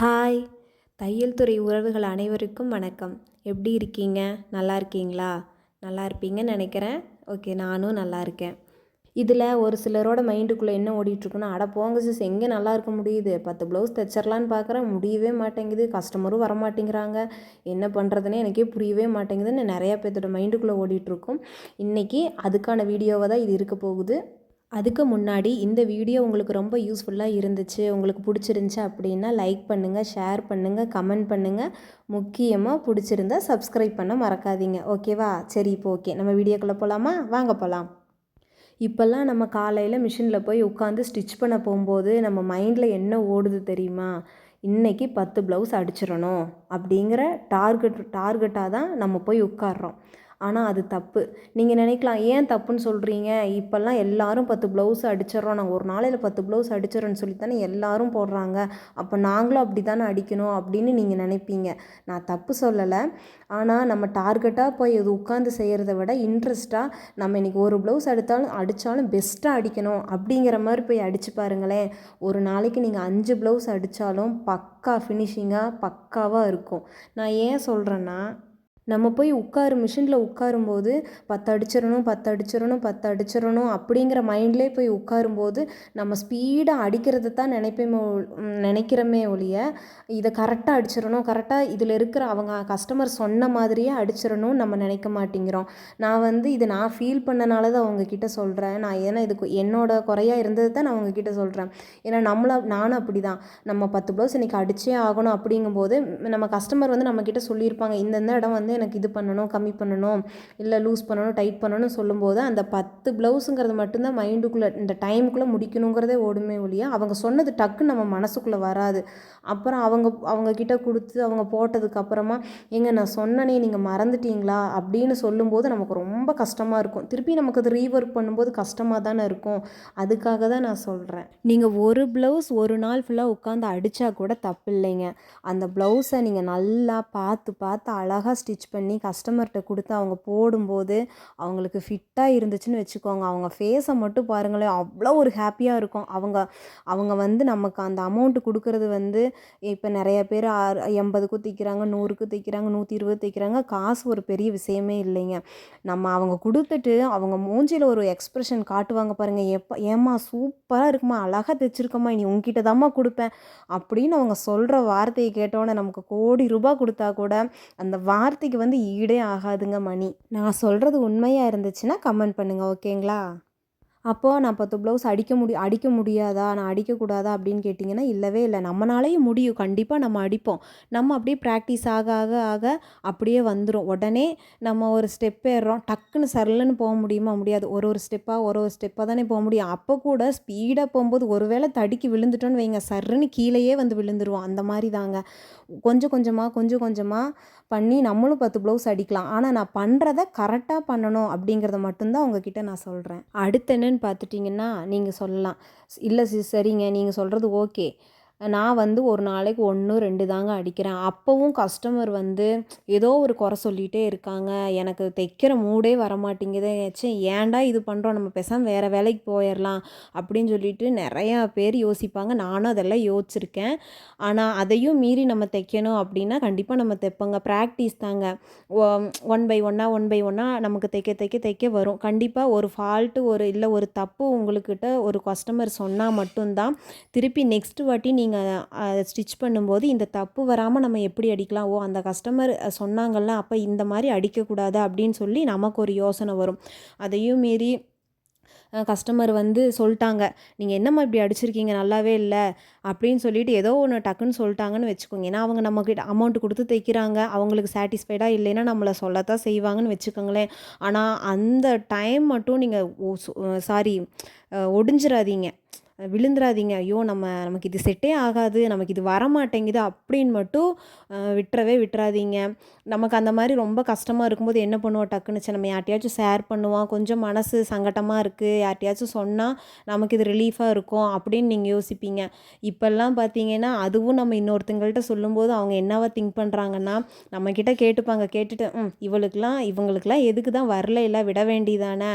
Hi. தையல் துறை உறவுகள் அனைவருக்கும் வணக்கம். எப்படி இருக்கீங்க? நல்லா இருக்கீங்களா? நல்லா இருப்பீங்கன்னு நினைக்கிறேன். ஓகே நானும் நல்லா இருக்கேன். இதில் ஒரு சிலரோட மைண்டுக்குள்ளே என்ன ஓடிட்டுருக்குன்னா அட போங்க சிஸ் எங்கே நல்லா இருக்க முடியுது? பத்து ப்ளவுஸ் தைச்சிடலான்னு பார்க்குறேன் முடியவே மாட்டேங்குது. கஸ்டமரும் வர மாட்டேங்கிறாங்க. என்ன பண்ணுறதுனே எனக்கே புரியவே மாட்டேங்குதுன்னு நிறையா பேர்த்தோட மைண்டுக்குள்ளே ஓடிட்டுருக்கும். இன்றைக்கி அதுக்கான வீடியோவை தான் இது இருக்க போகுது. அதுக்கு முன்னாடி இந்த வீடியோ உங்களுக்கு ரொம்ப யூஸ்ஃபுல்லாக இருந்துச்சு உங்களுக்கு பிடிச்சிருந்துச்சி அப்படின்னா லைக் பண்ணுங்கள் ஷேர் பண்ணுங்கள் கமெண்ட் பண்ணுங்கள் முக்கியமாக பிடிச்சிருந்தா சப்ஸ்கிரைப் பண்ண மறக்காதீங்க. ஓகேவா சரி இப்போ ஓகே நம்ம வீடியோக்குள்ளே போகலாமா வாங்க போகலாம் இப்போல்லாம் நம்ம காலையில் மிஷினில் போய் உட்காந்து ஸ்டிச் பண்ண போகும்போது நம்ம மைண்டில் என்ன ஓடுது தெரியுமா? இன்றைக்கி பத்து ப்ளவுஸ் அடிச்சிடணும் அப்படிங்கிற டார்கெட் டார்கெட்டாக தான் நம்ம போய் உட்காடுறோம் ஆனால் அது தப்பு. நீங்கள் நினைக்கலாம் ஏன் தப்புன்னு சொல்கிறீங்க இப்போல்லாம் எல்லாரும் பத்து ப்ளவுஸ் அடிச்சிடறோம். நாங்கள் ஒரு நாளையில் பத்து ப்ளவுஸ் அடிச்சிடறோன்னு சொல்லி தானே எல்லாரும் போடுறாங்க. அப்போ நாங்களும் அப்படி தானே அடிக்கணும்? அப்படின்னு நீங்கள் நினைப்பீங்க. நான் தப்பு சொல்லலை. ஆனால் நம்ம டார்கெட்டாக போய் இது உட்காந்து செய்கிறத விட இன்ட்ரெஸ்ட்டாக நம்ம இன்றைக்கி ஒரு ப்ளவுஸ் எடுத்தாலும் அடித்தாலும் பெஸ்ட்டாக அடிக்கணும் அப்படிங்கிற மாதிரி போய் அடித்து பாருங்களேன். ஒரு நாளைக்கு நீங்கள் அஞ்சு ப்ளவுஸ் அடித்தாலும் பக்கா ஃபினிஷிங்காக பக்காவாக இருக்கும். நான் ஏன் சொல்கிறேன்னா நம்ம போய் உட்காரு மிஷினில் உட்காரும்போது பத்து அடிச்சிடணும் பத்து அடிச்சிடணும் பத்து அடிச்சிடணும் அப்படிங்கிற மைண்ட்லேயே போய் உட்காரும்போது நம்ம ஸ்பீடாக அடிக்கிறத தான் நினைப்பேமே நினைக்கிறோமே ஒழிய இதை கரெக்டாக அடிச்சிடணும் கரெக்டாக இதில் இருக்கிற அவங்க கஸ்டமர் சொன்ன மாதிரியே அடிச்சிடணும் நம்ம நினைக்க மாட்டேங்கிறோம். நான் வந்து இதை நான் ஃபீல் பண்ணனால தான் அவங்கக்கிட்ட சொல்கிறேன் நான் ஏன்னா இதுக்கு என்னோட குறையாக இருந்தது தான் நான் அவங்கக்கிட்ட சொல்கிறேன் ஏன்னா நம்மள நானும் அப்படி தான் நம்ம பத்து ப்ளவுஸ் இன்றைக்கி அடித்தே ஆகணும் அப்படிங்கும்போது நம்ம கஸ்டமர் வந்து நம்மக்கிட்ட சொல்லியிருப்பாங்க இந்தந்த இடம் வந்து எனக்கு இது பண்ணணும் கம்மி பண்ணணும் இல்லை லூஸ் பண்ணணும் டைட் பண்ணணும்னு சொல்லும்போது அந்த பத்து ப்ளவுஸுங்கிறது மட்டும்தான் மைண்டுக்குள்ளே இந்த டைமுக்குள்ளே முடிக்கணுங்கிறதே ஓடுமே ஒழிய அவங்க சொன்னது டக்குன்னு நம்ம மனசுக்குள்ளே வராது. அப்புறம் அவங்க அவங்கக்கிட்ட கொடுத்து அவங்க போட்டதுக்கு அப்புறமா எங்க நான் சொன்னனே நீங்கள் மறந்துட்டீங்களா? அப்படின்னு சொல்லும்போது நமக்கு ரொம்ப கஷ்டமாக இருக்கும். திருப்பி நமக்கு அது ரீஒர்க் பண்ணும்போது கஷ்டமாக தானே இருக்கும். அதுக்காக தான் நான் சொல்கிறேன் நீங்கள் ஒரு ப்ளவுஸ் ஒரு நாள் ஃபுல்லாக உட்காந்து அடித்தா கூட தப்பு இல்லைங்க அந்த ப்ளவுஸை நீங்கள் நல்லா பார்த்து பார்த்து அழகாக ஸ்டிச் பண்ணி கஸ்டமர்கிட்ட கொடுத்து அவங்க போடும்போது அவங்களுக்கு ஃபிட்டாக இருந்துச்சுன்னு வச்சுக்கோங்க. அவங்க ஃபேஸை மட்டும் பாருங்களேன் அவ்வளோ ஒரு ஹாப்பியாக இருக்கும். அவங்க அவங்க வந்து நமக்கு அந்த அமௌண்ட்டு கொடுக்குறது வந்து இப்போ நிறைய பேர் ஆறு எண்பதுக்கு தைக்கிறாங்க நூறுக்கு தைக்கிறாங்க நூற்றி இருபது தைக்கிறாங்க. காசு ஒரு பெரிய விஷயமே இல்லைங்க. நம்ம அவங்க கொடுத்துட்டு அவங்க மூஞ்சியில் ஒரு எக்ஸ்ப்ரெஷன் காட்டுவாங்க பாருங்கள் எப்போ ஏம்மா சூப்பராக இருக்குமா அழகாக தைச்சிருக்கம்மா இனி உங்ககிட்ட தாம்மா கொடுப்பேன். அப்படின்னு அவங்க சொல்கிற வார்த்தையை கேட்டோன்னே நமக்கு கோடி ரூபாய் கொடுத்தா கூட அந்த வார்த்தை வார்த்தைக்கு வந்து ஈடே ஆகாதுங்க மணி. நான் சொல்கிறது உண்மையாக இருந்துச்சுன்னா கமெண்ட் பண்ணுங்கள் ஓகேங்களா அப்போது நான் பத்து ப்ளவுஸ் அடிக்க முடி அடிக்க முடியாதா? நான் அடிக்கக்கூடாதா? அப்படின்னு கேட்டிங்கன்னா இல்லவே இல்லை. நம்மளாலேயும் முடியும். கண்டிப்பாக நம்ம அடிப்போம். நம்ம அப்படியே ப்ராக்டிஸ் ஆக ஆக ஆக அப்படியே வந்துடும் உடனே நம்ம ஒரு ஸ்டெப் ஏறுறோம். டக்குன்னு சரலன்னு போக முடியுமா? முடியாது. ஒரு ஒரு ஸ்டெப்பாக ஒரு ஒரு ஸ்டெப்பாக தானே போக முடியும். அப்போ கூட ஸ்பீடாக போகும்போது ஒரு வேளை தடுக்கி விழுந்துட்டோன்னு வைங்க. சர்ன்னு கீழேயே வந்து விழுந்துருவோம். அந்த மாதிரி தாங்க. கொஞ்சம் கொஞ்சமாக கொஞ்சம் கொஞ்சமாக பண்ணி நம்மளும் பத்து ப்ளவுஸ் அடிக்கலாம். ஆனால் நான் பண்ணுறத கரெக்டாக பண்ணணும் அப்படிங்கிறத மட்டும்தான் உங்ககிட்ட நான் சொல்கிறேன் அடுத்து என்னன்னு பார்த்துட்டிங்கன்னா நீங்கள் சொல்லலாம். இல்லை சிஸ் சரிங்க. நீங்கள் சொல்கிறது ஓகே. நான் வந்து ஒரு நாளைக்கு ஒன்று ரெண்டு தாங்க அடிக்கிறேன். அப்போவும் கஸ்டமர் வந்து ஏதோ ஒரு குறை சொல்லிகிட்டே இருக்காங்க. எனக்கு தைக்கிற மூடே வர மாட்டேங்குது ச்சே ஏன்டா இது பண்ணுறோம் நம்ம பேசாமல் வேறு வேலைக்கு போயிடலாம் அப்படின்னு சொல்லிட்டு நிறையா பேர் யோசிப்பாங்க. நானும் அதெல்லாம் யோசிச்சிருக்கேன். ஆனால் அதையும் மீறி நம்ம தைக்கணும் அப்படின்னா கண்டிப்பாக நம்ம தைப்போங்க. ப்ராக்டிஸ் தாங்க. ஒன் பை ஒன்னாக ஒன் பை ஒன்னாக நமக்கு தைக்க தைக்க தைக்க வரும். கண்டிப்பாக ஒரு ஃபால்ட்டு ஒரு இல்லை ஒரு தப்பு உங்களுக்கிட்ட ஒரு கஸ்டமர் சொன்னால் மட்டும்தான். திருப்பி நெக்ஸ்ட் வாட்டி நீங்கள் நீங்கள் அதை ஸ்டிச் பண்ணும்போது இந்த தப்பு வராமல் நம்ம எப்படி அடிக்கலாம்? ஓ அந்த கஸ்டமர் சொன்னாங்கல்ல அப்போ இந்த மாதிரி அடிக்கக்கூடாது அப்படின்னு சொல்லி நமக்கு ஒரு யோசனை வரும். அதையும் மீறி கஸ்டமர் வந்து சொல்லிட்டாங்க நீங்கள் என்னம்மா இப்படி அடிச்சிருக்கீங்க? நல்லாவே இல்லை. அப்படின்னு சொல்லிட்டு ஏதோ ஒன்று டக்குன்னு சொல்லிட்டாங்கன்னு வச்சுக்கோங்க. ஏன்னா அவங்க நம்மக்கிட்ட அமௌண்ட் கொடுத்து தைக்கிறாங்க. அவங்களுக்கு சாட்டிஸ்ஃபைடாக இல்லைன்னா நம்மளை சொல்லத்தான் செய்வாங்கன்னு வச்சுக்கோங்களேன். ஆனால் அந்த டைம் மட்டும் நீங்கள் சாரி ஒடிஞ்சிடாதீங்க விழுந்துடாதீங்க ஐயோ நம்ம நமக்கு இது செட்டே ஆகாது நமக்கு இது வர மாட்டேங்குது அப்படின்னு மட்டும் விட்டுறவே விட்டுறாதீங்க. நமக்கு அந்த மாதிரி ரொம்ப கஷ்டமாக இருக்கும்போது என்ன பண்ணுவோம்? டக்குனுச்சு நம்ம யார்ட்டையாச்சும் ஷேர் பண்ணுவோம். கொஞ்சம் மனசு சங்கட்டமாக இருக்குது யார்ட்டையாச்சும் சொன்னால் நமக்கு இது ரிலீஃபாக இருக்கும் அப்படின்னு நீங்கள் யோசிப்பீங்க. இப்போல்லாம் பார்த்தீங்கன்னா அதுவும் நம்ம இன்னொருத்தங்கள்ட்ட சொல்லும்போது அவங்க என்னவா திங்க் பண்ணுறாங்கன்னா நம்மக்கிட்ட கேட்டுப்பாங்க. கேட்டுட்டு ம் இவளுக்கெலாம் இவங்களுக்கெல்லாம் எதுக்கு தான் வரல? இல்லை விட வேண்டியதானே?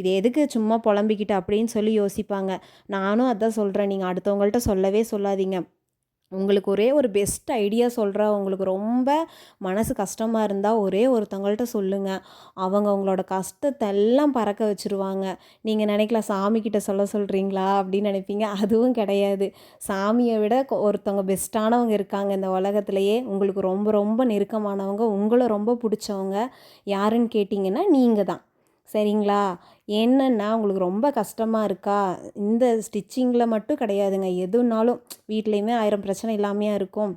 இது எதுக்கு சும்மா புலம்பிக்கிட்டு? அப்படின்னு சொல்லி யோசிப்பாங்க. நானும் அதான் சொல்கிறேன் நீங்கள் அடுத்தவங்கள்ட்ட சொல்லவே சொல்லாதீங்க. உங்களுக்கு ஒரே ஒரு பெஸ்ட் ஐடியா சொல்கிற உங்களுக்கு ரொம்ப மனசு கஷ்டமாக இருந்தால் ஒரே ஒருத்தவங்கள்ட்ட சொல்லுங்கள் அவங்க உங்களோட கஷ்டத்தை எல்லாம் பறக்க வச்சுருவாங்க. நீங்கள் நினைக்கலாம் சாமிக்கிட்ட சொல்ல சொல்கிறீங்களா அப்படின்னு நினைப்பீங்க. அதுவும் கிடையாது. சாமியை விட ஒருத்தவங்க பெஸ்ட்டானவங்க இருக்காங்க இந்த உலகத்துலையே. உங்களுக்கு ரொம்ப ரொம்ப நெருக்கமானவங்க உங்களை ரொம்ப பிடிச்சவங்க. யாருன்னு கேட்டிங்கன்னா நீங்கள் தான் சரிங்களா? என்னன்னா உங்களுக்கு ரொம்ப கஷ்டமாக இருக்கா? இந்த ஸ்டிச்சிங்கில் மட்டும் கிடையாதுங்க. எதுனாலும் வீட்லேயுமே ஆயிரம் பிரச்சனை இல்லாமையாக இருக்கும்.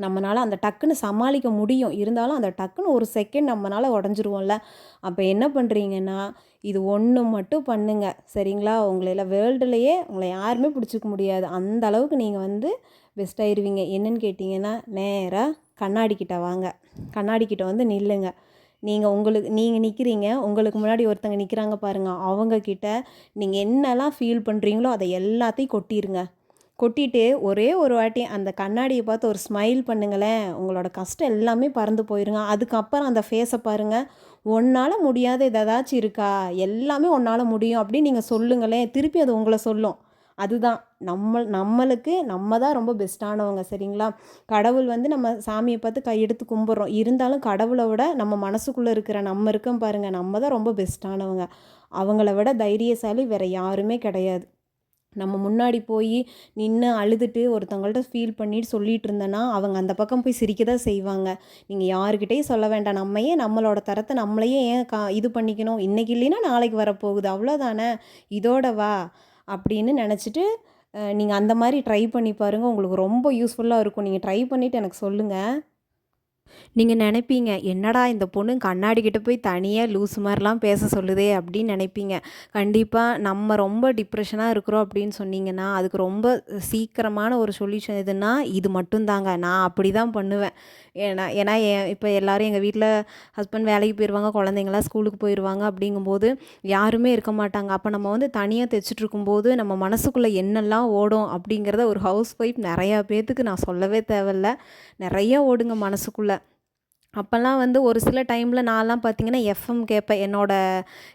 நம்மளால் அந்த டக்குன்னு சமாளிக்க முடியும். இருந்தாலும் அந்த டக்குன்னு ஒரு செகண்ட் நம்மளால் உடஞ்சிருவோம்ல. அப்போ என்ன பண்ணுறீங்கன்னா இது ஒன்று மட்டும் பண்ணுங்க. சரிங்களா? உங்களால் வேர்ல்டுலேயே உங்களை யாருமே பிடிச்சிக்க முடியாது. அந்த அளவுக்கு நீங்கள் வந்து பெஸ்ட் ஆயிருவீங்க. என்னன்னு கேட்டிங்கன்னா நேராக கண்ணாடிக்கிட்ட வாங்க. கண்ணாடிக்கிட்ட வந்து நில்லுங்க. நீங்கள் உங்களுக்கு நீங்கள் நிற்கிறீங்க உங்களுக்கு முன்னாடி ஒருத்தங்க நிற்கிறாங்க பாருங்கள் அவங்கக்கிட்ட நீங்கள் என்னெல்லாம் ஃபீல் பண்ணுறீங்களோ அதை எல்லாத்தையும் கொட்டிடுங்க கொட்டிட்டு ஒரே ஒரு வாட்டி அந்த கண்ணாடியை பார்த்து ஒரு ஸ்மைல் பண்ணுங்களேன் உங்களோட கஷ்டம் எல்லாமே பறந்து போயிருங்க. அதுக்கப்புறம் அந்த ஃபேஸை பாருங்கள் உன்னால் முடியாத இது ஏதாச்சும் இருக்கா? எல்லாமே உன்னால் முடியும் அப்படின்னு நீங்கள் சொல்லுங்களேன் திருப்பி அது உங்களை சொல்லும். அதுதான். நம்ம நம்மளுக்கு நம்ம தான் ரொம்ப பெஸ்ட்டானவங்க சரிங்களா? கடவுள் வந்து நம்ம சாமியை பார்த்து கையெடுத்து கும்பிட்றோம். இருந்தாலும் கடவுளை விட நம்ம மனசுக்குள்ளே இருக்கிற நம்ம இருக்கோம் பாருங்கள் நம்ம தான் ரொம்ப பெஸ்ட்டானவங்க அவங்கள விட தைரியசாலி வேறு யாருமே கிடையாது. நம்ம முன்னாடி போய் நின்று அழுதுட்டு ஒருத்தவங்கள்ட்ட ஃபீல் பண்ணிட்டு சொல்லிட்டு இருந்தேன்னா அவங்க அந்த பக்கம் போய் சிரிக்க தான் செய்வாங்க. நீங்கள் யாருக்கிட்டேயும் சொல்ல வேண்டாம். நம்மையே நம்மளோட தரத்தை நம்மளையே ஏன் கா இது பண்ணிக்கணும்? இன்றைக்கி இல்லைன்னா நாளைக்கு வரப்போகுது. அவ்வளோதானே இதோட வா. அப்படின்னு நினச்சிட்டு நீங்கள் அந்த மாதிரி ட்ரை பண்ணி பாருங்கள் உங்களுக்கு ரொம்ப யூஸ்ஃபுல்லாக இருக்கும். நீங்கள் ட்ரை பண்ணிவிட்டு எனக்கு சொல்லுங்கள் நீங்கள் நினைப்பீங்க என்னடா இந்த பொண்ணு கண்ணாடி கிட்ட போய் தனியாக லூஸ் மாதிரிலாம் பேச சொல்லுதே அப்படின்னு நினைப்பீங்க. கண்டிப்பாக நம்ம ரொம்ப டிப்ரெஷனாக இருக்கிறோம் அப்படின்னு சொன்னீங்கன்னா அதுக்கு ரொம்ப சீக்கிரமான ஒரு சொல்யூஷன் எதுனா இது மட்டும்தாங்க. நான் அப்படி தான் பண்ணுவேன். ஏன்னா ஏன்னா இப்போ எல்லோரும் எங்கள் வீட்டில் ஹஸ்பண்ட் வேலைக்கு போயிடுவாங்க குழந்தைங்களாம் ஸ்கூலுக்கு போயிடுவாங்க அப்படிங்கும்போது யாருமே இருக்க மாட்டாங்க. அப்போ நம்ம வந்து தனியாக தைச்சிட்டு இருக்கும்போது நம்ம மனசுக்குள்ளே என்னெல்லாம் ஓடும் அப்படிங்கிறத ஒரு ஹவுஸ் ஒய்ஃப் நிறையா பேர்த்துக்கு நான் சொல்லவே தேவையில்ல. நிறைய ஓடுங்க மனசுக்குள்ளே. அப்போல்லாம் வந்து ஒரு சில டைமில் நான்லாம் பார்த்தீங்கன்னா எஃப்எம் கேட்பேன். என்னோட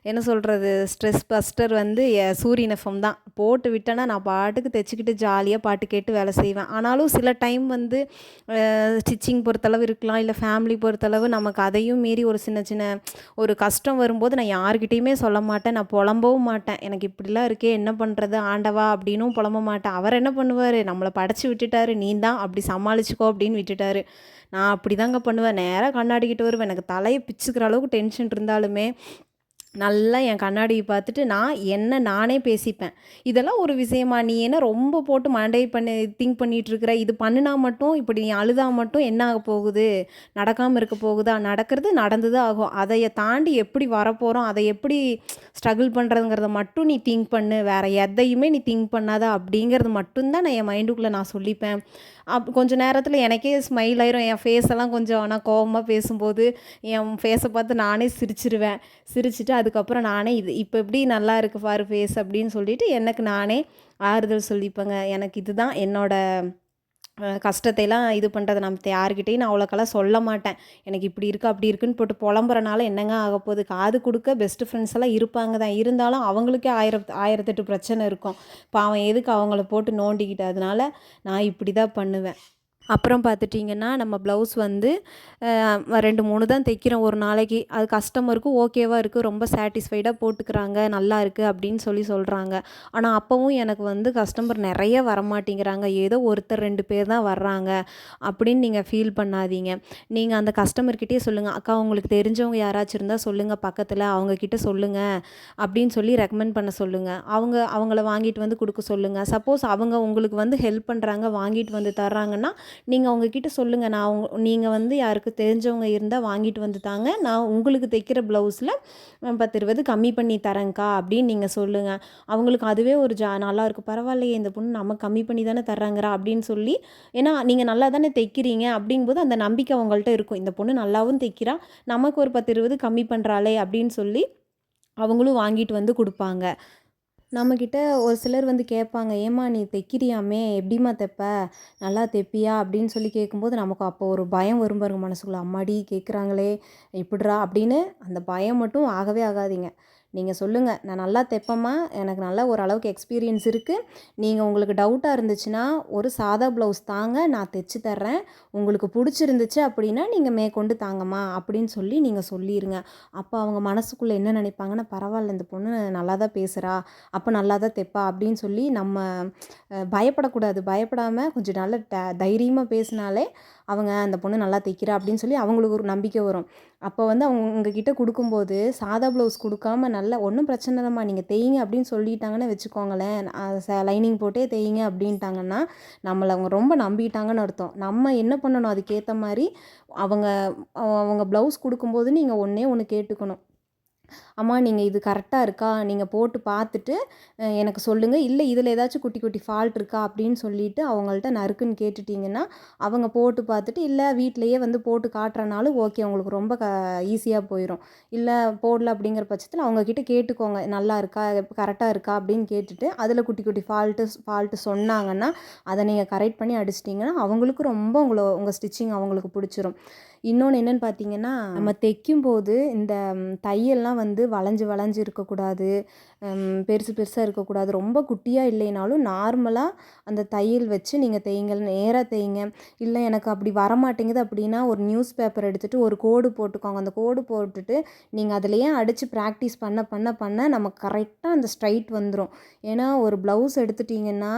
என்ன சொல்கிறது ஸ்ட்ரெஸ் பஸ்டர் வந்து சூரியன் எஃப்எம் தான். போட்டு விட்டேன்னா நான் பாட்டுக்கு தைச்சிக்கிட்டு ஜாலியாக பாட்டு கேட்டு வேலை செய்வேன். ஆனாலும் சில டைம் வந்து ஸ்டிச்சிங் பொறுத்தளவு இருக்கலாம். இல்லை ஃபேமிலி பொறுத்தளவு நமக்கு அதையும் மீறி ஒரு சின்ன சின்ன ஒரு கஷ்டம் வரும்போது நான் யாருக்கிட்டேயுமே சொல்ல மாட்டேன். நான் புலம்பவும் மாட்டேன். எனக்கு இப்படிலாம் இருக்கே என்ன பண்ணுறது ஆண்டவா அப்படின்னும் புலம்ப மாட்டேன். அவர் என்ன பண்ணுவார்? நம்மளை படைச்சி விட்டுட்டாரு. நீ தான் அப்படி சமாளிச்சுக்கோ அப்படின்னு விட்டுட்டாரு. நான் அப்படி தாங்க பண்ணுவேன். நேராக கண்ணாடிக்கிட்டு வருவேன். எனக்கு தலையை பிச்சுக்கிற அளவுக்கு டென்ஷன் இருந்தாலுமே நல்லா என் கண்ணாடியை பார்த்துட்டு நான் என்ன நானே பேசிப்பேன். இதெல்லாம் ஒரு விஷயமா நீ என்ன ரொம்ப போட்டு மண்டை பண்ணி திங்க் பண்ணிகிட்ருக்குற இது பண்ணினா மட்டும் இப்படி நீ அழுதா மட்டும் என்ன ஆக போகுது? நடக்காமல் இருக்க போகுதா? நடக்கிறது நடந்து தான் ஆகும். அதை தாண்டி எப்படி வரப்போகிறோம் அதை எப்படி ஸ்ட்ரகிள் பண்ணுறதுங்கிறத மட்டும் நீ திங்க் பண்ணு. வேறு எதையுமே நீ திங்க் பண்ணாத அப்படிங்கிறது மட்டும்தான் நான் என் மைண்டுக்குள்ளே நான் சொல்லிப்பேன். அப் கொஞ்ச நேரத்தில் எனக்கே ஸ்மைல் ஆயிரும். என் ஃபேஸ் எல்லாம் கொஞ்சம் ஆனால் கோவமாக பேசும்போது என் ஃபேஸை பார்த்து நானே சிரிச்சிருவேன். சிரிச்சிட்டு அதுக்கப்புறம் நானே இது இப்போ எப்படி நல்லா இருக்கு பாரு ஃபேஸ் அப்படின்னு சொல்லிட்டு எனக்கு நானே ஆறுதல் சொல்லிப்பேங்க. எனக்கு இதுதான் என்னோட கஷ்டத்தையெல்லாம் இது பண்ணுறது நம்ம யாருக்கிட்டையும் நான் அவ்வளோக்கெல்லாம் சொல்ல மாட்டேன். எனக்கு இப்படி இருக்குது அப்படி இருக்குன்னு போட்டு புலம்புறனால என்னங்க ஆக போகுது? காது கொடுக்க பெஸ்ட் ஃப்ரெண்ட்ஸ் எல்லாம் இருப்பாங்க தான். இருந்தாலும் அவங்களுக்கே ஆயிரத்து ஆயிரத்தெட்டு பிரச்சனை இருக்கும். பாவம் எதுக்கு அவங்கள போட்டு நோண்டிக்கிட்டு? அதனால நான் இப்படி தான் பண்ணுவேன். அப்புறம் பார்த்துட்டிங்கன்னா நம்ம ப்ளவுஸ் வந்து ரெண்டு மூணு தான் தைக்கிறோம். ஒரு நாளைக்கு அது கஸ்டமருக்கும் ஓகேவாக இருக்குது ரொம்ப சாட்டிஸ்ஃபைடாக போட்டுக்கிறாங்க. நல்லா இருக்குது அப்படின்னு சொல்லி சொல்கிறாங்க ஆனால் அப்போவும் எனக்கு வந்து கஸ்டமர் நிறைய வரமாட்டேங்கிறாங்க. ஏதோ ஒருத்தர் ரெண்டு பேர் தான் வர்றாங்க அப்படின்னு நீங்கள் ஃபீல் பண்ணாதீங்க. நீங்கள் அந்த கஸ்டமர்கிட்டே சொல்லுங்கள் அக்கா உங்களுக்கு தெரிஞ்சவங்க யாராச்சும் இருந்தால் சொல்லுங்கள் பக்கத்தில் அவங்கக்கிட்ட சொல்லுங்கள் அப்படின்னு சொல்லி ரெக்கமெண்ட் பண்ண சொல்லுங்கள் அவங்க அவங்கள வாங்கிட்டு வந்து கொடுக்க சொல்லுங்கள் சப்போஸ் அவங்க உங்களுக்கு வந்து ஹெல்ப் பண்ணுறாங்க வாங்கிட்டு வந்து தர்றாங்கன்னா நீங்கள் அவங்கக்கிட்ட சொல்லுங்கள் நான் அவங்க நீங்கள் வந்து யாருக்கு தெரிஞ்சவங்க இருந்தால் வாங்கிட்டு வந்து தாங்க. நான் உங்களுக்கு தைக்கிற ப்ளவுஸில் பத்து இருபது கம்மி பண்ணி தரேங்க்கா அப்படின்னு நீங்கள் சொல்லுங்கள் அவங்களுக்கு அதுவே ஒரு ஜா நல்லா இருக்கும் பரவாயில்லையே இந்த பொண்ணு நம்ம கம்மி பண்ணி தானே தர்றாங்கிறா அப்படின்னு சொல்லி ஏன்னா நீங்கள் நல்லா தானே தைக்கிறீங்க அப்படிங்கும்போது அந்த நம்பிக்கை அவங்கள்ட்ட இருக்கும். இந்த பொண்ணு நல்லாவும் தைக்கிறா நமக்கு ஒரு பத்து இருபது கம்மி பண்ணுறாளே அப்படின்னு சொல்லி அவங்களும் வாங்கிட்டு வந்து கொடுப்பாங்க. நம்மக்கிட்ட ஒரு சிலர் வந்து கேட்பாங்க ஏம்மா நீ தைக்கிறியாமே? எப்படிம்மா தைப்ப? நல்லா தைப்பியா? அப்படின்னு சொல்லி கேட்கும்போது நமக்கு அப்போ ஒரு பயம் வரும் பாருங்க மனசுக்குள்ளே. அம்மாடி கேட்குறாங்களே எப்படிரா அப்படின்னு அந்த பயம் மட்டும் ஆகவே ஆகாதீங்க. நீங்கள் சொல்லுங்கள் நான் நல்லா தைப்பேம்மா. எனக்கு நல்லா ஓரளவுக்கு எக்ஸ்பீரியன்ஸ் இருக்குது நீங்கள் உங்களுக்கு டவுட்டாக இருந்துச்சுன்னா ஒரு சாதா ப்ளவுஸ் தாங்க நான் தைச்சி தர்றேன். உங்களுக்கு பிடிச்சிருந்துச்சு அப்படின்னா நீங்கள் மேற்கொண்டு தாங்கம்மா அப்படின்னு சொல்லி நீங்கள் சொல்லிடுங்க அப்போ அவங்க மனசுக்குள்ளே என்ன நினைப்பாங்கன்னா பரவாயில்ல இந்த பொண்ணு நல்லா தான் பேசுகிறா அப்போ நல்லா தான் தைப்பா அப்படின்னு சொல்லி நம்ம பயப்படக்கூடாது. பயப்படாமல் கொஞ்சம் நல்ல த தைரியமாக பேசினாலே அவங்க அந்த பொண்ணு நல்லா தைக்கிறா அப்படின்னு சொல்லி அவங்களுக்கு ஒரு நம்பிக்கை வரும். அப்போ வந்து அவங்க உங்ககிட்ட கொடுக்கும்போது சாதா ப்ளவுஸ் கொடுக்காம நல்ல ஒன்றும் பிரச்சனை இல்லைம்மா நீங்கள் தேய்ங்க அப்படின்னு சொல்லிட்டாங்கன்னு வச்சுக்கோங்களேன். லைனிங் போட்டே தேய்ங்க அப்படின்ட்டாங்கன்னா நம்மளை அவங்க ரொம்ப நம்பிட்டாங்கன்னு அர்த்தம். நம்ம என்ன பண்ணணும்? அதுக்கேற்ற மாதிரி அவங்க அவங்க ப்ளவுஸ் கொடுக்கும்போது நீங்கள் ஒன்றே ஒன்று கேட்டுக்கணும். அம்மா நீங்கள் இது கரெக்டாக இருக்கா? நீங்கள் போட்டு பார்த்துட்டு எனக்கு சொல்லுங்கள் இல்லை இதில் ஏதாச்சும் குட்டி குட்டி ஃபால்ட் இருக்கா? அப்படின்னு சொல்லிட்டு அவங்கள்ட்ட நறுக்குன்னு கேட்டுட்டிங்கன்னா அவங்க போட்டு பார்த்துட்டு இல்லை வீட்டிலையே வந்து போட்டு காட்டுறனாலும் ஓகே அவங்களுக்கு ரொம்ப க ஈஸியாக போயிடும் இல்லை போடல அப்படிங்கிற பட்சத்தில் அவங்கக்கிட்ட கேட்டுக்கோங்க. நல்லா இருக்கா? கரெக்டாக இருக்கா? அப்படின்னு கேட்டுட்டு அதில் குட்டி குட்டி ஃபால்ட்டு ஃபால்ட்டு சொன்னாங்கன்னா அதை நீங்கள் கரெக்ட் பண்ணி அடிச்சிட்டிங்கன்னா அவங்களுக்கு ரொம்ப உங்களை உங்கள் ஸ்டிச்சிங் அவங்களுக்கு பிடிச்சிரும். இன்னொன்று என்னென்னு பார்த்தீங்கன்னா நம்ம தைக்கும்போது இந்த தையல்லாம் வந்து வளைஞ்சு வளைஞ்சு இருக்கக்கூடாது. பெருசு பெருசாக இருக்கக்கூடாது. ரொம்ப குட்டியாக இல்லைனாலும் நார்மலாக அந்த தையல் வச்சு நீங்கள் தையுங்க நேராக தையுங்க. இல்லை எனக்கு அப்படி வரமாட்டேங்குது அப்படின்னா ஒரு நியூஸ் பேப்பர் எடுத்துகிட்டு ஒரு கோடு போட்டுக்கோங்க. அந்த கோடு போட்டுட்டு நீங்கள் அதுலேயே அடித்து ப்ராக்டிஸ் பண்ண பண்ண பண்ண நமக்கு கரெக்டாக அந்த ஸ்ட்ரைட் வந்துடும் ஏன்னா ஒரு ப்ளவுஸ் எடுத்துட்டிங்கன்னா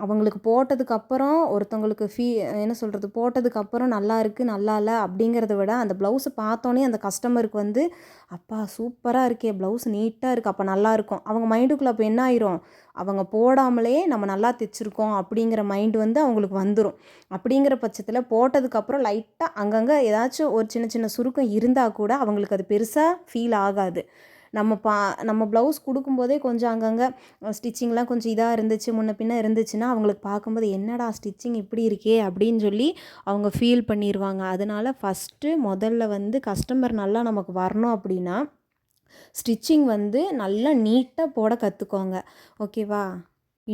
அவங்களுக்கு போட்டதுக்கப்புறம் ஒருத்தவங்களுக்கு ஃபீ என்ன சொல்கிறது போட்டதுக்கப்புறம் நல்லா இருக்குது நல்லா இல்லை அப்படிங்கிறத விட அந்த ப்ளவுஸை பார்த்தோன்னே அந்த கஸ்டமருக்கு வந்து அப்பா சூப்பராக இருக்கே ப்ளவுஸ் நீட்டாக இருக்குது அப்போ நல்லாயிருக்கும் அவங்க மைண்டுக்குள்ளே அப்போ என்ன ஆயிரும்? அவங்க போடாமலே நம்ம நல்லா தைச்சிருக்கோம் அப்படிங்கிற மைண்டு வந்து அவங்களுக்கு வந்துடும் அப்படிங்கிற பட்சத்தில் போட்டதுக்கப்புறம் லைட்டாக அங்கங்கே ஏதாச்சும் ஒரு சின்ன சின்ன சுருக்கம் இருந்தால் கூட அவங்களுக்கு அது பெருசாக ஃபீல் ஆகாது. நம்ம பா நம்ம ப்ளவுஸ் கொடுக்கும்போதே கொஞ்சம் அங்கங்கே ஸ்டிச்சிங்லாம் கொஞ்சம் இதாக இருந்துச்சு முன்ன பின்ன இருந்துச்சுன்னா அவங்களுக்கு பார்க்கும்போது என்னடா ஸ்டிச்சிங் இப்படி இருக்கே? அப்படின்னு சொல்லி அவங்க ஃபீல் பண்ணிடுவாங்க அதனால ஃபஸ்ட்டு முதல்ல வந்து கஸ்டமர் நல்லா நமக்கு வரணும் அப்படின்னா ஸ்டிச்சிங் வந்து நல்லா நீட்டாக போட கற்றுக்கோங்க ஓகேவா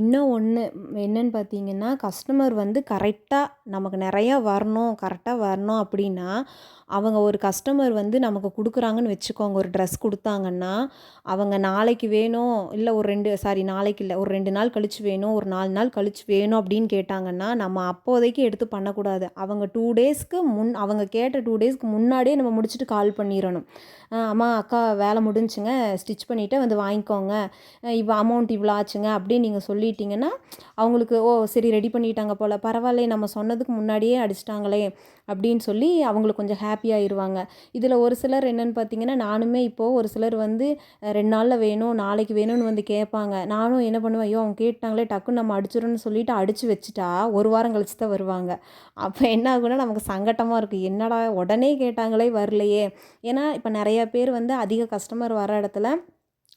இன்னும் ஒன்று என்னன்னு பார்த்தீங்கன்னா கஸ்டமர் வந்து கரெக்டாக நமக்கு நிறையா வரணும் கரெக்டாக வரணும் அப்படின்னா அவங்க ஒரு கஸ்டமர் வந்து நமக்கு கொடுக்குறாங்கன்னு வச்சுக்கோங்க. ஒரு ட்ரெஸ் கொடுத்தாங்கன்னா அவங்க நாளைக்கு வேணும் இல்லை ஒரு ரெண்டு சாரி நாளைக்கு இல்லை ஒரு ரெண்டு நாள் கழித்து வேணும் ஒரு நாலு நாள் கழித்து வேணும் அப்படின்னு கேட்டாங்கன்னா நம்ம அப்போதைக்கு எடுத்து பண்ணக்கூடாது. அவங்க டூ டேஸ்க்கு முன் அவங்க கேட்ட டூ டேஸ்க்கு முன்னாடியே நம்ம முடிச்சுட்டு கால் பண்ணிடணும் அம்மா அக்கா வேலை முடிஞ்சுங்க. ஸ்டிச் பண்ணிவிட்டு வந்து வாங்கிக்கோங்க. இவ்வளோ அமௌண்ட் இவ்வளோ ஆச்சுங்க அப்படின்னு நீங்கள் சொல்லிட்டீங்கன்னா அவங்களுக்கு ஓ சரி ரெடி பண்ணிட்டாங்க போல். பரவாயில்ல நம்ம சொன்னதுக்கு முன்னாடியே அடிச்சிட்டாங்களே அப்படின்னு சொல்லி அவங்களுக்கு கொஞ்சம் ஹாப்பியாகிடுவாங்க இதில் ஒரு சிலர் என்னென்னு பார்த்தீங்கன்னா நானுமே இப்போது ஒரு சிலர் வந்து ரெண்டு நாளில் வேணும் நாளைக்கு வேணும்னு வந்து கேட்பாங்க. நானும் என்ன பண்ணுவேன் ஐயோ அவங்க கேட்டாங்களே டக்குன்னு நம்ம அடிச்சிடணும்னு சொல்லிட்டு அடித்து வச்சுட்டா ஒரு வாரம் கழிச்சு தான் வருவாங்க. அப்போ என்ன ஆகுனா நமக்கு சங்கட்டமாக இருக்குது என்னடா உடனே கேட்டாங்களே வரலையே. ஏன்னா இப்போ நிறைய பேர் வந்து அதிக கஸ்டமர் வர இடத்துல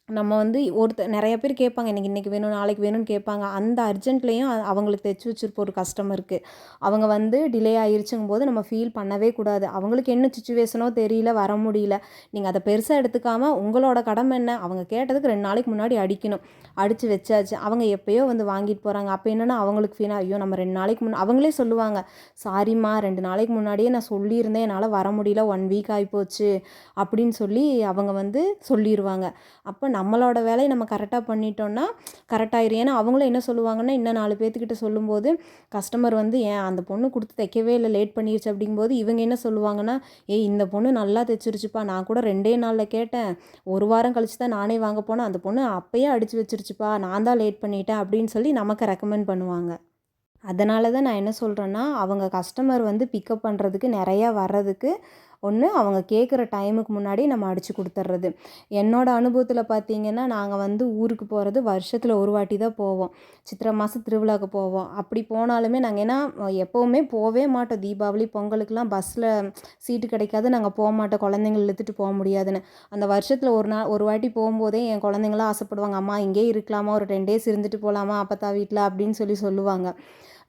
நம்ம வந்து ஒருத்த நிறைய பேர் கேட்பாங்க எனக்கு இன்றைக்கி வேணும் நாளைக்கு வேணும்னு கேட்பாங்க. அந்த அர்ஜென்ட்லேயும் அவங்களுக்கு தைச்சி வச்சிருப்போம் ஒரு கஸ்டமருக்கு அவங்க வந்து டிலே ஆயிடுச்சுங்கும் போது நம்ம ஃபீல் பண்ணவே கூடாது. அவங்களுக்கு என்ன சுச்சுவேஷனோ தெரியல வர முடியல. நீங்கள் அதை பெருசாக எடுத்துக்காமல் உங்களோட கடமை என்ன? அவங்க கேட்டதுக்கு ரெண்டு நாளைக்கு முன்னாடி அடிக்கணும். அடித்து வச்சாச்சு. அவங்க எப்போயோ வந்து வாங்கிட்டு போகிறாங்க அப்போ என்னென்னா அவங்களுக்கு ஃபீல் ஐயோ நம்ம ரெண்டு நாளைக்கு முன்ன அவங்களே சொல்லுவாங்க சாரிம்மா ரெண்டு நாளைக்கு முன்னாடியே நான் சொல்லியிருந்தேன். என்னால் வர முடியல. ஒன் வீக் ஆகிப்போச்சு அப்படின்னு சொல்லி அவங்க வந்து சொல்லிடுவாங்க அப்போ நம்மளோட வேலையை நம்ம கரெக்டாக பண்ணிட்டோம்னா கரெக்டாகிடும் ஏன்னா அவங்களும் என்ன சொல்லுவாங்கன்னா இன்னும் நாலு பேர்த்துக்கிட்ட சொல்லும்போது கஸ்டமர் வந்து ஏன் அந்த பொண்ணு கொடுத்து தைக்கவே இல்லை லேட் பண்ணிருச்சு அப்படிங்கும்போது இவங்க என்ன சொல்லுவாங்கன்னா ஏய் இந்த பொண்ணு நல்லா தைச்சிருச்சுப்பா. நான் கூட ரெண்டே நாளில் கேட்டேன். ஒரு வாரம் கழிச்சு தான் நானே வாங்க போனேன். அந்த பொண்ணு அப்பயே அடித்து வச்சிருச்சுப்பா. நான் தான் லேட் பண்ணிட்டேன் அப்படின்னு சொல்லி நமக்கு ரெக்கமெண்ட் பண்ணுவாங்க. அதனால தான் நான் என்ன சொல்கிறேன்னா அவங்க கஸ்டமர் வந்து பிக்கப் பண்ணுறதுக்கு நிறையா வர்றதுக்கு ஒன்று அவங்க கேட்குற டைமுக்கு முன்னாடி நம்ம அடித்து கொடுத்துட்றது என்னோட அனுபவத்தில் பார்த்தீங்கன்னா நாங்கள் வந்து ஊருக்கு போகிறது வருஷத்தில் ஒரு வாட்டி தான் போவோம். சித்திரை மாதம் திருவிழாவுக்கு போவோம். அப்படி போனாலுமே நாங்கள் ஏன்னா எப்போவுமே போகவே மாட்டோம். தீபாவளி பொங்கலுக்கெலாம் பஸ்ஸில் சீட்டு கிடைக்காது. நாங்கள் போக மாட்டோம். குழந்தைங்கள இழுத்துட்டு போக முடியாதுன்னு. அந்த வருஷத்தில் ஒரு நாள் ஒரு வாட்டி போகும்போதே என் குழந்தைங்களாம் ஆசைப்படுவாங்க அம்மா இங்கேயே இருக்கலாமா? ஒரு டென் டேஸ் இருந்துட்டு போகலாமா அப்பத்தா வீட்டில் அப்படின்னு சொல்லி சொல்லுவாங்க.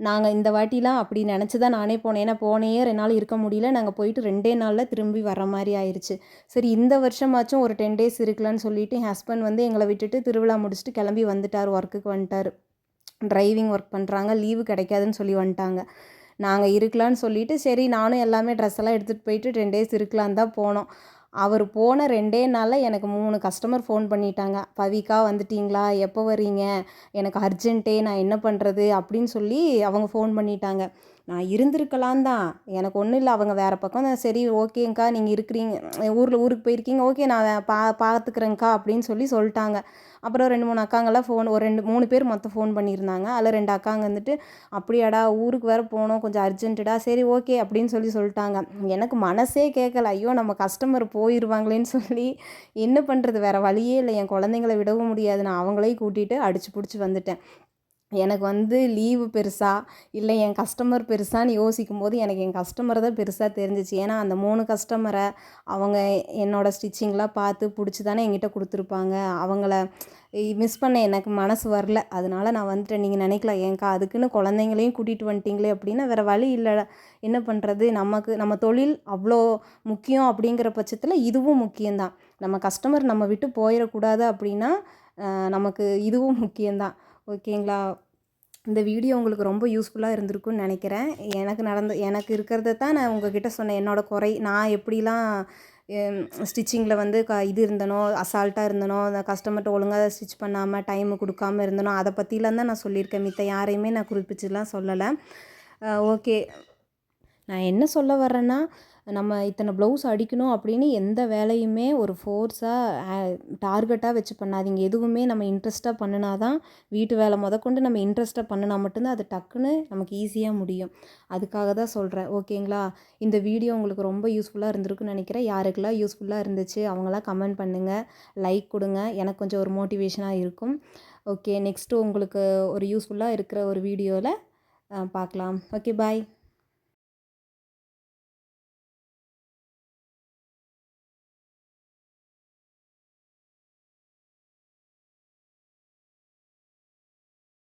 நாங்கள் இந்த வாட்டிலாம் அப்படி நினச்சி தான் நானே போனேன். ஏன்னா போனையே ரெண்டு நாள் இருக்க முடியல. நாங்கள் போயிட்டு ரெண்டே நாளில் திரும்பி வர மாதிரி ஆயிடுச்சு சரி இந்த வருஷமாச்சும் ஒரு டென் டேஸ் இருக்கலாம்னு சொல்லிட்டு என் ஹஸ்பண்ட் வந்து எங்களை விட்டுட்டு திருவிழா முடிச்சுட்டு கிளம்பி வந்துட்டார். ஒர்க்குக்கு வந்துட்டார். டிரைவிங் ஒர்க் பண்ணுறாங்க லீவு கிடைக்காதுன்னு சொல்லி வந்துட்டாங்க. நாங்கள் இருக்கலான்னு சொல்லிட்டு சரி நானும் எல்லாமே ட்ரெஸ் எல்லாம் எடுத்துகிட்டு போயிட்டு டென் டேஸ் இருக்கலான்னு தான் போனோம். அவர் போன ரெண்டே நாளில் எனக்கு மூணு கஸ்டமர் ஃபோன் பண்ணிட்டாங்க. பவிக்கா வந்துட்டீங்களா? எப்போ வரீங்க எனக்கு அர்ஜென்ட்டே நான் என்ன பண்ணுறது அப்படின்னு சொல்லி அவங்க ஃபோன் பண்ணிட்டாங்க. நான் இருந்திருக்கலாம் தான். எனக்கு ஒன்றும் இல்லை அவங்க வேறு பக்கம் சரி ஓகேங்க்கா நீங்கள் இருக்கிறீங்க ஊரில் ஊருக்கு போயிருக்கீங்க. ஓகே நான் பா பார்த்துக்குறேங்க்கா அப்படின்னு சொல்லி சொல்லிட்டாங்க. அப்புறம் ரெண்டு மூணு அக்காங்கெல்லாம் ஃபோன் ஒரு ரெண்டு மூணு பேர் மொத்தம் ஃபோன் பண்ணியிருந்தாங்க. அதில் ரெண்டு அக்காங்க வந்துட்டு அப்படியாடா ஊருக்கு வேறு போகணும் கொஞ்சம் அர்ஜென்ட்டுடா சரி ஓகே அப்படின்னு சொல்லி சொல்லிட்டாங்க. எனக்கு மனசே கேட்கல ஐயோ நம்ம கஸ்டமர் போயிடுவாங்களேன்னு சொல்லி என்ன பண்ணுறது வேறு வழியே இல்லை. என் குழந்தைங்கள விடவும் முடியாது. நான் அவங்களையும் கூட்டிகிட்டு அடிச்சு பிடிச்சி வந்துட்டேன். எனக்கு வந்து லீவு பெருசாக இல்லை என் கஸ்டமர் பெருசான்னு யோசிக்கும் போது எனக்கு என் கஸ்டமர் தான் பெருசாக தெரிஞ்சிச்சு. ஏன்னா அந்த மூணு கஸ்டமரை அவங்க என்னோடய ஸ்டிச்சிங்லாம் பார்த்து பிடிச்சி தானே என்கிட்ட கொடுத்துருப்பாங்க. அவங்கள மிஸ் பண்ண எனக்கு மனசு வரல. அதனால நான் வந்துட்டேன். நீங்கள் நினைக்கலாம் ஏன்க்கா அதுக்குன்னு குழந்தைங்களையும் கூட்டிகிட்டு வந்துட்டிங்களே அப்படின்னா வேறு வழி இல்லை. என்ன பண்ணுறது நமக்கு நம்ம தொழில் அவ்வளோ முக்கியம் அப்படிங்கிற பட்சத்தில் இதுவும் முக்கியம்தான். நம்ம கஸ்டமர் நம்ம விட்டு போயிடக்கூடாது அப்படின்னா நமக்கு இதுவும் முக்கியம்தான். ஓகேங்களா? இந்த வீடியோ உங்களுக்கு ரொம்ப யூஸ்ஃபுல்லாக இருந்திருக்கும்னு நினைக்கிறேன். எனக்கு நடந்த எனக்கு இருக்கிறத தான் நான் உங்ககிட்ட சொன்னேன். என்னோடய குறை நான் எப்படிலாம் ஸ்டிச்சிங்கில் வந்து க இது இருந்தனோ அசால்ட்டாக இருந்தனோ அந்த கஸ்டமர்கிட்ட ஒழுங்காக ஸ்டிச் பண்ணாமல் டைமு கொடுக்காம இருந்தனோ அதை பற்றிலாம் தான் நான் சொல்லியிருக்கேன். மித்த யாரையுமே நான் குறிப்பிச்சுலாம் சொல்லலை. ஓகே. நான் என்ன சொல்ல வர்றேன்னா நம்ம இத்தனை ப்ளவுஸ் அடிக்கணும் அப்படின்னு எந்த வேலையுமே ஒரு ஃபோர்ஸாக டார்கெட்டாக வச்சு பண்ணாதீங்க. எதுவுமே நம்ம இன்ட்ரெஸ்ட்டாக பண்ணினா தான் வீட்டு வேலை முதற்கொண்டு நம்ம இன்ட்ரெஸ்ட்டாக பண்ணினா மட்டும்தான் அது டக்குன்னு நமக்கு ஈஸியாக முடியும். அதுக்காக தான் சொல்கிறேன் ஓகேங்களா இந்த வீடியோ உங்களுக்கு ரொம்ப யூஸ்ஃபுல்லாக இருந்திருக்குன்னு நினைக்கிறேன். யாருக்கெல்லாம் யூஸ்ஃபுல்லாக இருந்துச்சு அவங்களாம் கமெண்ட் பண்ணுங்கள் லைக் கொடுங்க. எனக்கு கொஞ்சம் ஒரு மோட்டிவேஷனாக இருக்கும். ஓகே நெக்ஸ்ட்டு உங்களுக்கு ஒரு யூஸ்ஃபுல்லாக இருக்கிற ஒரு வீடியோவில் பார்க்கலாம். Okay bye